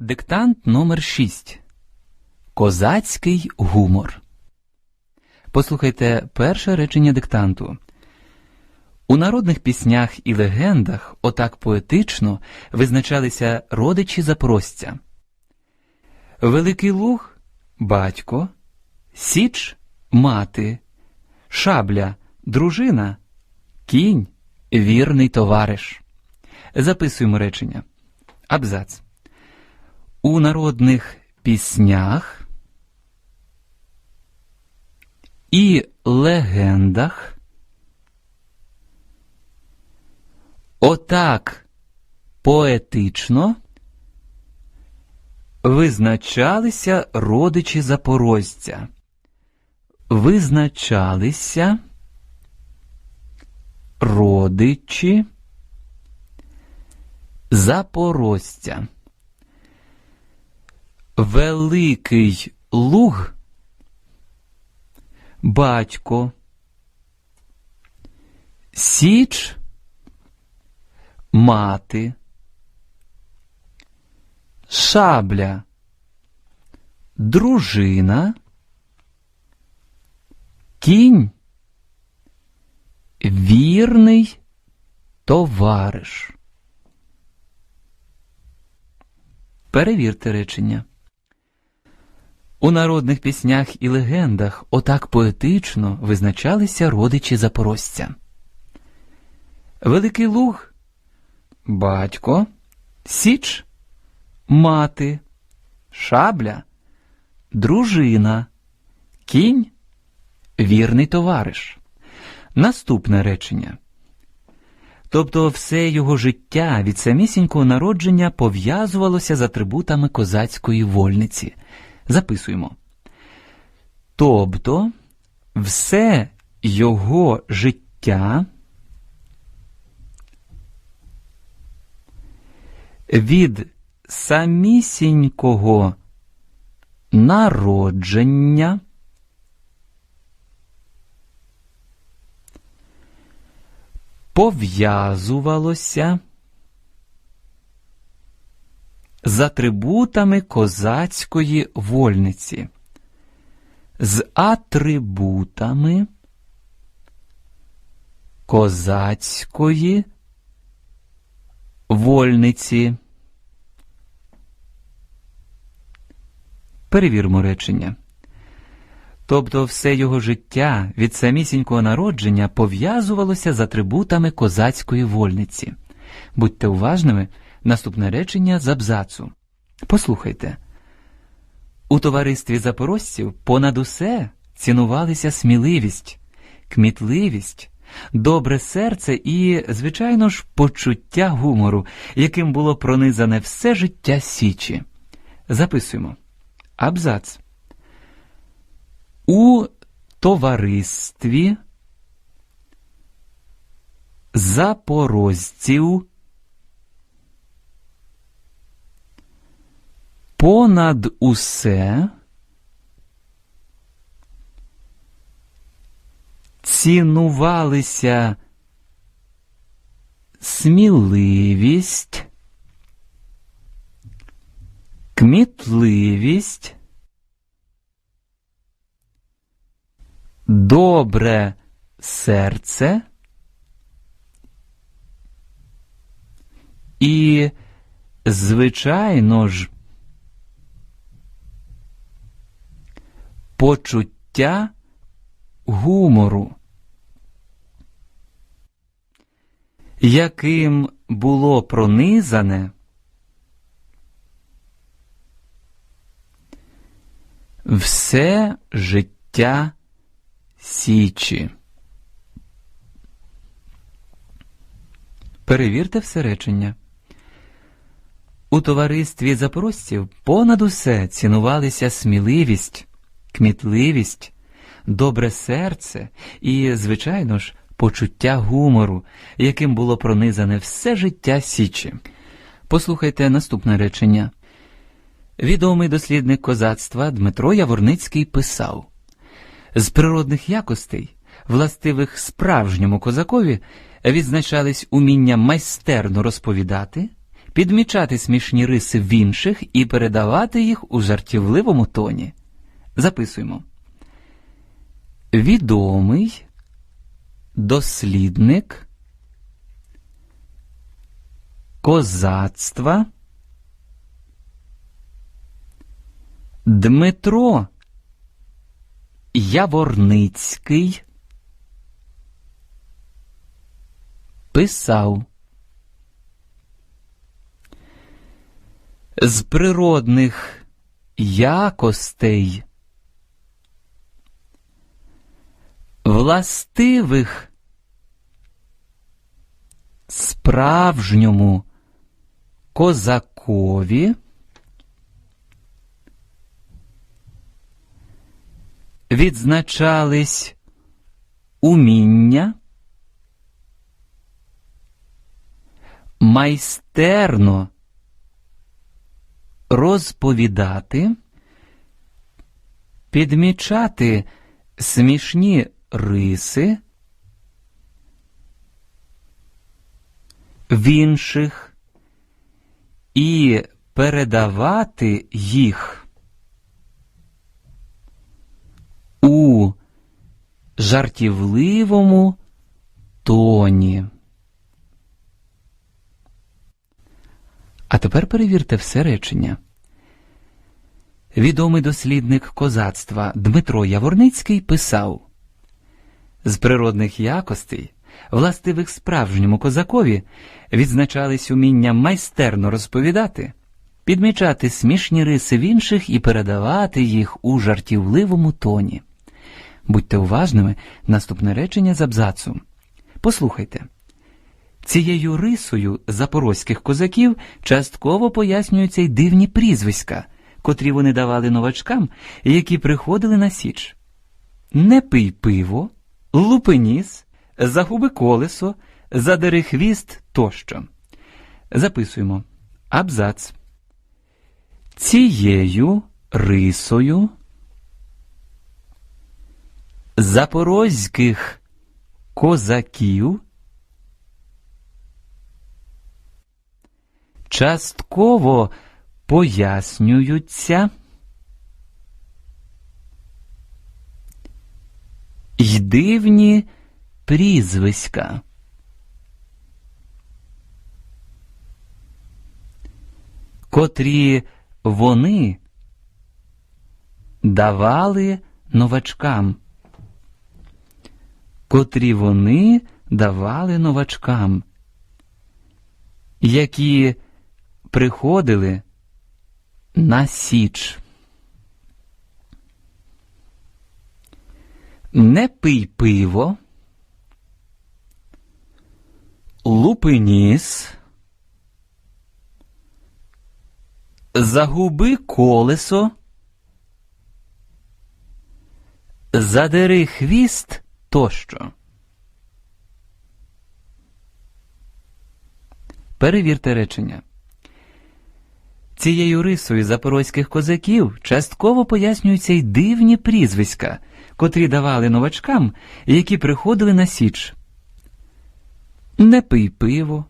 Диктант номер 6 Козацький гумор. Послухайте перше речення диктанту. У народних піснях і легендах отак поетично визначалися родичі запростя. Великий Луг батько, Січ мати, Шабля дружина, кінь вірний товариш. Записуємо речення. Абзац. У народних піснях і легендах отак поетично визначалися родичі запорожця. Визначалися родичі запорожця. Великий луг, батько, Січ, мати, шабля, дружина, кінь, вірний товариш. Перевірте речення. У народних піснях і легендах отак поетично визначалися родичі запорожця. Великий Луг батько, Січ мати, шабля, дружина, кінь вірний товариш. Наступне речення. Тобто все його життя від самісінького народження пов'язувалося з атрибутами козацької вольниці. Записуємо. Тобто все його життя від самісінького народження пов'язувалося з атрибутами козацької вольниці, з атрибутами козацької вольниці. Перевірмо речення. Тобто все його життя від самісінького народження пов'язувалося з атрибутами козацької вольниці. Будьте уважними, наступне речення з абзацу. Послухайте. У товаристві запорожців понад усе цінувалися сміливість, кмітливість, добре серце і, звичайно ж, почуття гумору, яким було пронизане все життя Січі. Записуємо. Абзац. У товаристві запорожців понад усе цінувалися сміливість, кмітливість, добре серце і, звичайно ж, почуття гумору, яким було пронизане все життя Січі. Перевірте все речення. У товаристві запорожців понад усе цінувалися сміливість, кмітливість, добре серце і, звичайно ж, почуття гумору, яким було пронизане все життя Січі. Послухайте наступне речення. Відомий дослідник козацтва Дмитро Яворницький писав з природних якостей, властивих справжньому козакові, відзначались уміння майстерно розповідати, підмічати смішні риси в інших і передавати їх у жартівливому тоні. Записуємо. Відомий дослідник козацтва Дмитро Яворницький писав з природних якостей властивих справжньому козакові відзначались уміння майстерно розповідати, підмічати смішні риси в інших і передавати їх у жартівливому тоні. А тепер перевірте все речення. Відомий дослідник козацтва Дмитро Яворницький писав з природних якостей, властивих справжньому козакові, відзначались уміння майстерно розповідати, підмічати смішні риси в інших і передавати їх у жартівливому тоні. Будьте уважними, наступне речення з абзацу. Послухайте. Цією рисою запорозьких козаків частково пояснюються й дивні прізвиська, котрі вони давали новачкам, які приходили на січ. Не пий пиво, лупеніс, загуби колесо, задери хвіст тощо. Записуємо абзац. Цією рисою запорозьких козаків. частково пояснюються й дивні прізвиська. Котрі вони давали новачкам, котрі вони давали новачкам, які приходили на січ. Не пий пиво, лупиніс, загуби колесо, задери хвіст тощо. Перевірте речення. Цією рисою запорозьких козаків частково пояснюються й дивні прізвиська, котрі давали новачкам, які приходили на січ. Не пий пиво,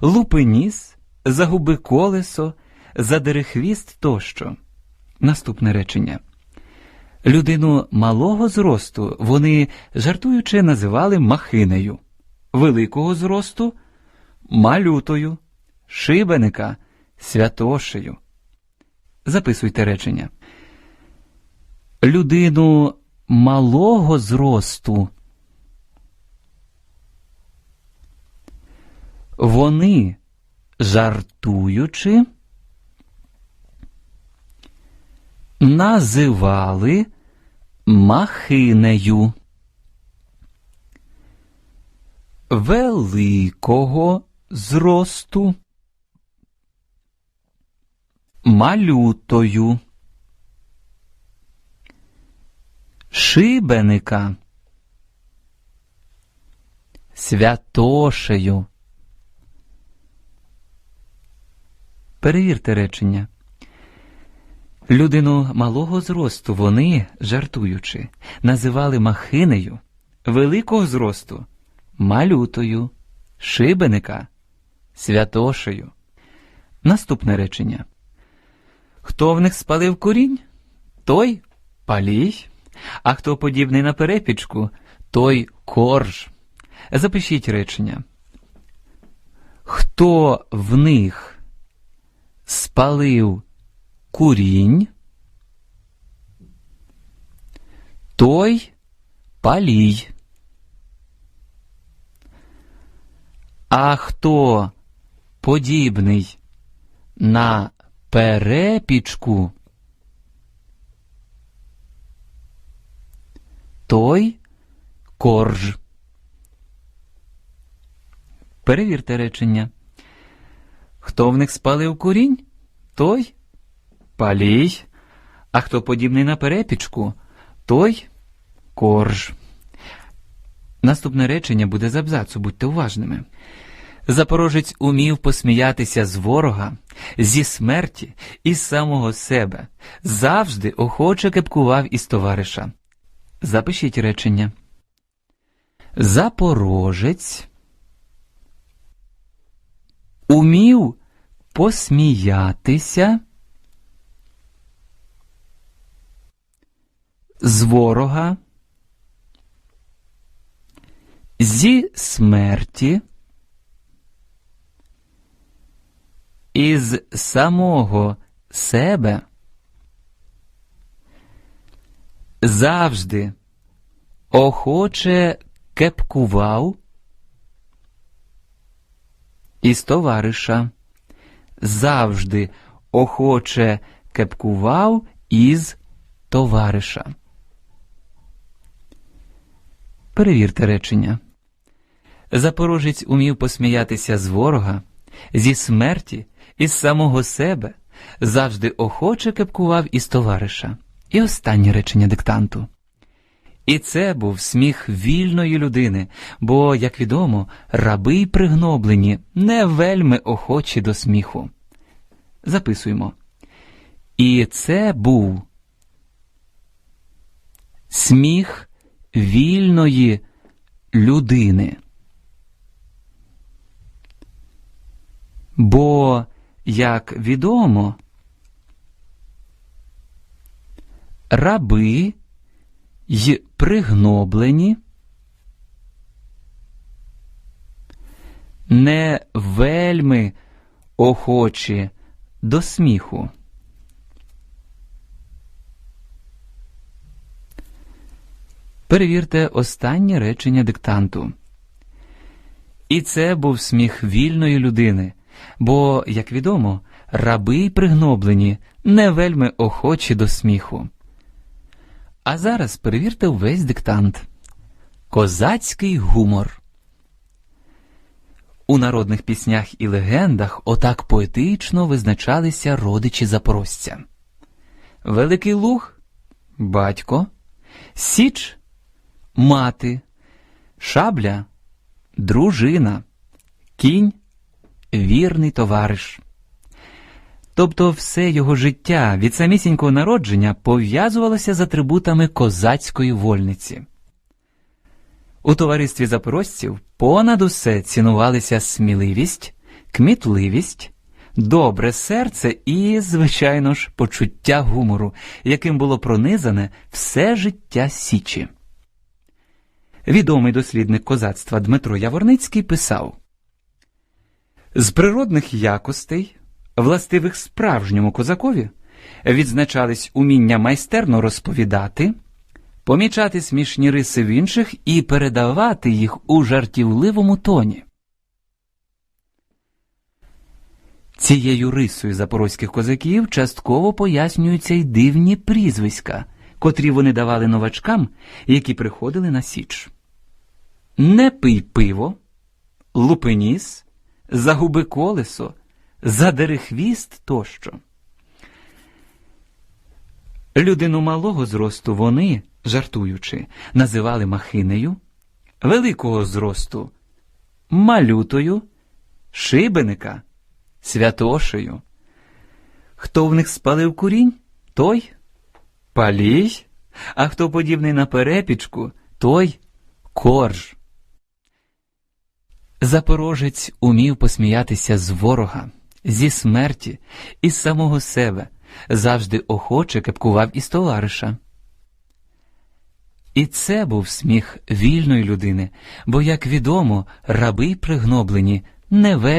лупи ніс, загуби колесо, задери хвіст тощо. Наступне речення. Людину малого зросту вони, жартуючи, називали махинею, великого зросту малютою, шибеника святошею. Записуйте речення. Людину малого зросту. Вони, жартуючи, називали махинею. Великого зросту малютою, шибеника, святошею. Перевірте речення. Людину малого зросту вони, жартуючи, називали махинею, великого зросту малютою, шибеника, святошею. Наступне речення. Хто в них спалив курінь, той палій, а хто подібний на перепічку, той корж. Запишіть речення. Хто в них спалив курінь, той палій. А хто подібний на перепічку, той корж. Перевірте речення. Хто в них спалив курінь, той палій, а хто подібний на перепічку, той корж. Наступне речення буде з абзацу, будьте уважними. Запорожець умів посміятися з ворога, зі смерті і самого себе, завжди охоче кепкував із товариша. Запишіть речення. Запорожець умів посміятися з ворога, зі смерті, із самого себе завжди охоче кепкував із товариша, завжди охоче кепкував із товариша. Перевірте речення. Запорожець умів посміятися з ворога, зі смерті, із самого себе, завжди охоче кепкував із товариша. І останнє речення диктанту. І це був сміх вільної людини, бо, як відомо, раби й пригноблені не вельми охочі до сміху. Записуємо. І це був сміх вільної людини. Бо, як відомо, раби й пригноблені не вельми охочі до сміху. Перевірте останнє речення диктанту. І це був сміх вільної людини, бо, як відомо, раби й пригноблені не вельми охочі до сміху. А зараз перевірте увесь диктант. Козацький гумор. У народних піснях і легендах отак поетично визначалися родичі запорожця. Великий Луг батько, Січ мати, шабля дружина, кінь вірний товариш. Тобто все його життя від самісінького народження пов'язувалося з атрибутами козацької вольниці. У товаристві запорожців понад усе цінувалися сміливість, кмітливість, добре серце і, звичайно ж, почуття гумору, яким було пронизане все життя Січі. Відомий дослідник козацтва Дмитро Яворницький писав з природних якостей властивих справжньому козакові, відзначались уміння майстерно розповідати, помічати смішні риси в інших і передавати їх у жартівливому тоні. Цією рисою запорозьких козаків частково пояснюються й дивні прізвиська, котрі вони давали новачкам, які приходили на Січ. Не пий пиво, лупеніс, загуби колесо, задери хвіст тощо. Людину малого зросту вони, жартуючи, називали махинею, великого зросту малютою, шибеника святошею. Хто в них спалив курінь, той палій, а хто подібний на перепічку, той корж. Запорожець умів посміятися з ворога, зі смерті, із самого себе, завжди охоче кепкував із товариша. І це був сміх вільної людини, бо, як відомо, раби пригноблені не